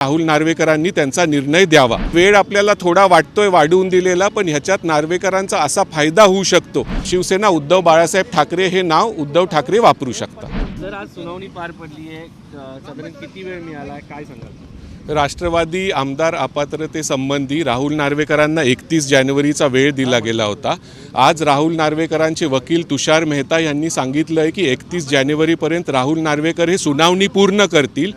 राहुल नार्वेकरांनी त्यांचा निर्णय द्यावा. वेळ आपल्याला थोडा वाटतोय वाढवून दिलेला पण ह्याच्यात नार्वेकरांचा असा फायदा होऊ शकतो. शिवसेना उद्धव बाळासाहेब ठाकरे हे नाव उद्धव ठाकरे वापरू शकतात. जर आज सुनावणी पार पडली आहे साधारण किती वेळ मिळाला आहे? काय सांगाल? राष्ट्रवादी आमदार अपात्रतेसंबंधी राहुल नार्वेकरांना एकतीस जानेवारीचा वेळ दिला गेला होता. आज राहुल नार्वेकरांचे वकील तुषार मेहता यांनी सांगितलं आहे की एकतीस जानेवारीपर्यंत राहुल नार्वेकर हे सुनावणी पूर्ण करतील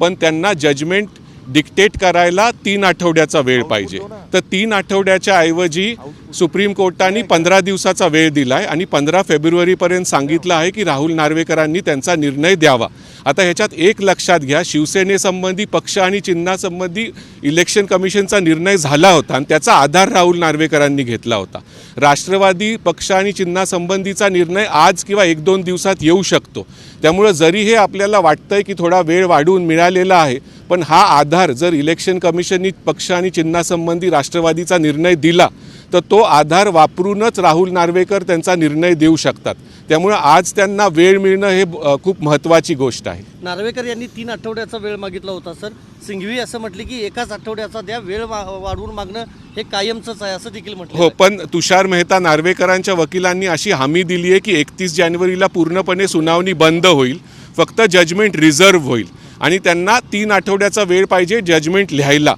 पण त्यांना जजमेंट डिक्टेट करायला तीन आठवड्याचा वेळ पाहिजे. तर तीन आठवड्याच्या ऐवजी सुप्रीम कोर्टाने पंधरा दिवसाचा वेळ दिला आहे आणि पंधरा फेब्रुवारीपर्यंत सांगितलं आहे की राहुल नार्वेकरांनी त्यांचा निर्णय द्यावा. आता ह्याच्यात एक लक्षात घ्या शिवसेनेसंबंधी पक्ष आणि चिन्हासंबंधी इलेक्शन कमिशनचा निर्णय झाला होता आणि त्याचा आधार राहुल नार्वेकरांनी घेतला होता. राष्ट्रवादी पक्ष आणि चिन्हासंबंधीचा निर्णय आज किंवा एक दोन दिवसात येऊ शकतो. त्यामुळं जरी हे आपल्याला वाटतंय की थोडा वेळ वाढवून मिळालेला आहे पण हा आधार जर इलेक्शन कमिशननी पक्ष आणि चिन्हासंबंधी राष्ट्रवादीचा निर्णय दिला तर तो आधार वापरूनच राहुल नार्वेकर त्यांचा निर्णय देऊ शकतात. त्यामुळं आज त्यांना वेळ मिळणं हे खूप महत्त्वाची गोष्ट आहे. नार्वेकर यांनी तीन आठवड्याचा वेळ मागितला होता सर. सिंघवी असं म्हटले की एकाच आठवड्याचा द्या वेळ वाढवून मागणं हे कायमचंच आहे असं देखील म्हटलं हो पण तुषार मेहता नार्वेकरांच्या वकिलांनी अशी हमी दिली आहे की एकतीस जानेवारीला पूर्णपणे सुनावणी बंद होईल. फक्त जजमेंट रिझर्व्ह होईल. आणि त्यांना तीन आठवड्याचा वेळ पाहिजे जजमेंट लिहायला.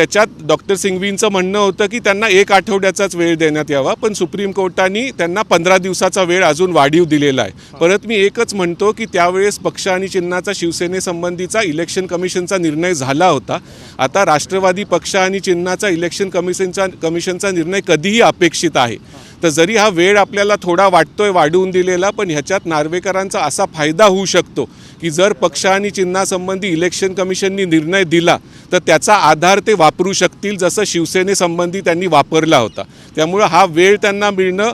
त्याच्यात डॉक्टर सिंघवींचं म्हणणं होतं की त्यांना एक आठवड्याचाच वेळ देण्यात यावा पण सुप्रीम कोर्टाने त्यांना पंधरा दिवसाचा वेळ अजून वाढीव दिलेला आहे. परत मी एकच म्हणतो की त्यावेळेस पक्ष आणि चिन्हाचा शिवसेनेसंबंधीचा इलेक्शन कमिशनचा निर्णय झाला होता. आता राष्ट्रवादी पक्ष आणि चिन्हाचा इलेक्शन कमिशनचा कमिशनचा निर्णय कधीही अपेक्षित आहे. तर जरी हा वेळ आपल्याला थोडा वाटतोय वाढवून दिलेला पण ह्याच्यात नार्वेकरांचा असा फायदा होऊ शकतो. की जर पक्ष आणि चिन्हासंबंधी इलेक्शन कमिशननी निर्णय दिला तर त्याचा आधार ते वापरू शकतील जसं शिवसेनेसंबंधी त्यांनी वापरला होता. त्यामुळं हा वेळ त्यांना मिळणं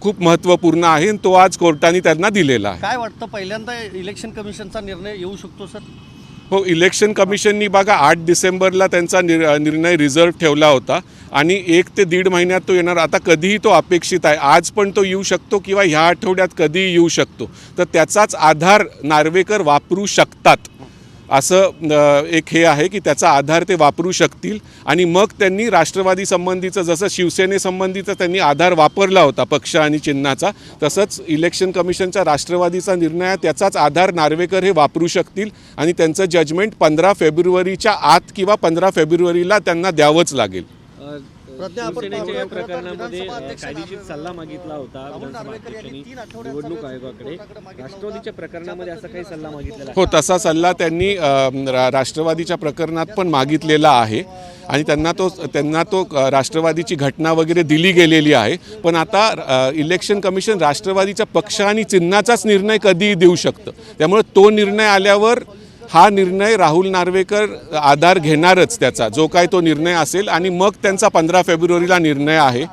खूप महत्त्वपूर्ण आहे आणि तो आज कोर्टाने त्यांना दिलेला आहे. काय वाटतं पहिल्यांदा इलेक्शन कमिशनचा निर्णय येऊ शकतो सर? हो इलेक्शन कमिशननी बघा आठ डिसेंबरला त्यांचा निर निर्णय रिझर्व्ह ठेवला होता आणि एक ते दीड महिन्यात तो येणार. आता कधीही तो अपेक्षित आहे. आज पण तो येऊ शकतो किंवा ह्या आठवड्यात कधीही येऊ शकतो. तर त्याचाच आधार नार्वेकर वापरू शकतात. असं एक हे आहे की त्याचा आधार ते वापरू शकतील. आणि मग त्यांनी राष्ट्रवादी संबंधीचं जसं शिवसेनेसंबंधीचा त्यांनी आधार वापरला होता पक्ष आणि चिन्हाचा तसंच इलेक्शन कमिशनचा राष्ट्रवादीचा निर्णय त्याचाच आधार नार्वेकर हे वापरू शकतील. आणि त्यांचं जजमेंट पंधरा फेब्रुवारीच्या आत किंवा पंधरा फेब्रुवारीला त्यांना द्यावंच लागेल. शिवसेनेच्या या प्रकरणामध्ये कायदेशीर सल्ला मागितला होता विधानसभा अध्यक्षांनी निवडणूक आयोगाकडे. राष्ट्रवादीच्या प्रकरणामध्ये असा काही सल्ला मागितलेला हो तसा सल्ला त्यांनी राष्ट्रवादीच्या प्रकरणात पण मागितलेला आहे. आणि त्यांना तो त्यांना तो राष्ट्रवादीची घटना वगैरे दिली गेलेली आहे. पण आता इलेक्शन कमिशन राष्ट्रवादीच्या पक्ष आणि चिन्हाचाच निर्णय कधीही देऊ शकतं. त्यामुळे तो निर्णय आल्यावर हा निर्णय राहुल नार्वेकर आधार घेणारच त्याचा. जो काय तो निर्णय असेल आणि मग त्यांचा पंधरा फेब्रुवारीला निर्णय आहे.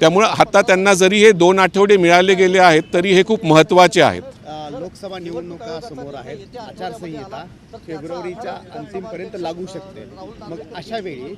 त्यामुळं आता त्यांना जरी हे दोन आठवडे मिळाले गेले आहेत तरी हे खूप महत्त्वाचे आहेत. लोकसभा निवडणुका समोर आहेत. आचारसंहिता फेब्रुवारीच्या अंतिमपर्यंत लागू शकते. मग अशा वेळी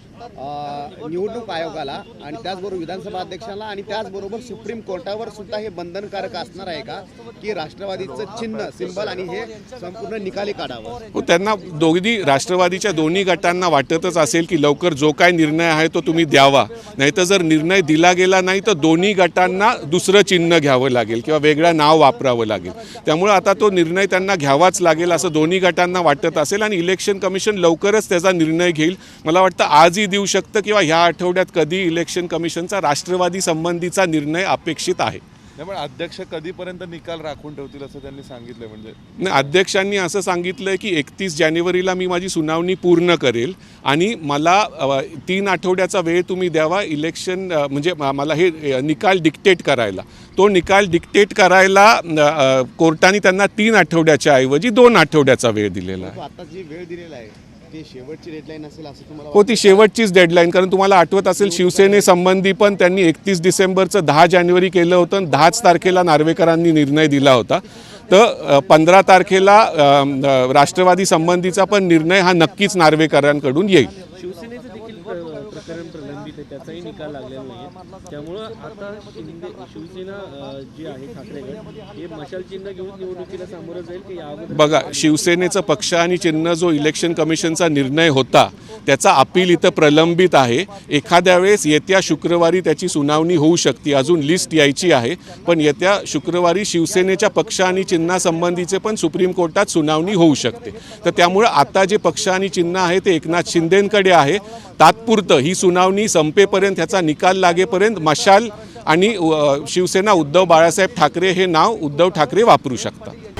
निवडणूक आयोगाला आणि त्याचबरोबर विधानसभा अध्यक्षाला आणि त्याचबरोबर सुप्रीम कोर्टावर सुद्धा हे बंधनकारक असणार आहे का? की राष्ट्रवादीचं चिन्ह सिंबल आणि हे संपूर्ण निकाली काढावं? हो, त्यांना दोन्ही राष्ट्रवादीच्या दोन्ही गटांना वाटतच असेल की लवकर जो काय निर्णय आहे तो तुम्ही द्यावा. नाहीतर जर निर्णय दिला गेला नाही तर दोन्ही गटांना दुसरं चिन्ह घ्यावं लागेल किंवा वेगळं नाव वापरावं लागेल. त्यामुळे आता तो निर्णय त्यांना घ्यावाच लागेल असं दोन्ही गटांना वाटत असेल आणि इलेक्शन कमिशन लवकरच त्याचा निर्णय घेईल. मला वाटतं आजही देऊ शकतं किंवा ह्या आठवड्यात कधी इलेक्शन कमिशनचा राष्ट्रवादी संबंधीचा निर्णय अपेक्षित आहे. त्यामुळे अध्यक्ष कधीपर्यंत निकाल राखून ठेवतील असं त्यांनी सांगितलं म्हणजे? नाही अध्यक्षांनी असं सांगितलं की एकतीस जानेवारीला मी माझी सुनावणी पूर्ण करेल आणि मला तीन आठवड्याचा वेळ तुम्ही द्यावा इलेक्शन म्हणजे मला हे निकाल डिक्टेट करायला. तो निकाल डिक्टेट करायला कोर्टाने त्यांना तीन आठवड्याच्या ऐवजी दोन आठवड्याचा वेळ दिलेला आहे. आता जी वेळ दिलेला आहे ती शेवटची डेडलाईन असेल असं तुम्हाला हो ती शेवटचीच डेडलाईन कारण तुम्हाला आठवत असेल शिवसेनेसंबंधी पण त्यांनी एकतीस डिसेंबरचं दहा जानेवारी केलं होतं आणि दहाच तारखेला नार्वेकरांनी निर्णय दिला होता. तर पंधरा तारखेला राष्ट्रवादी संबंधीचा पण निर्णय हा नक्कीच नार्वेकरांकडून येईल. शिवसेनेचं देखील प्र- प्रकरण प्रलंबित आहे त्याचाही निकाल लागलेला नाही. त्यामुळं आता शिंदे शिवसेना जी आहे ठाकरे गट हे मशाल चिन्ह घेऊन निवडणुकीला सामोरं जाईल की या बघा शिवसेनेचं पक्ष आणि चिन्ह जो इलेक्शन कमिशनचा निर्णय होता त्याचा अपील इथं प्रलंबित आहे. एखाद्या वेळेस येत्या शुक्रवारी त्याची सुनावणी होऊ शकते. अजून लिस्ट यायची आहे. पण येत्या शुक्रवारी शिवसेनेच्या पक्ष आणि चिन्हासंबंधीचे पण सुप्रीम कोर्टात सुनावणी होऊ शकते. तर त्यामुळं आता जे पक्ष आणि चिन्ह आहे ते एकनाथ शिंदेंकडे आहे. तात्पुरतं ही सुनावणी संपेपर्यंत ह्याचा निकाल लागेपर्यंत मशाल आणि शिवसेना उद्धव बाळासाहेब ठाकरे हे नाव उद्धव ठाकरे वापरू शकतात.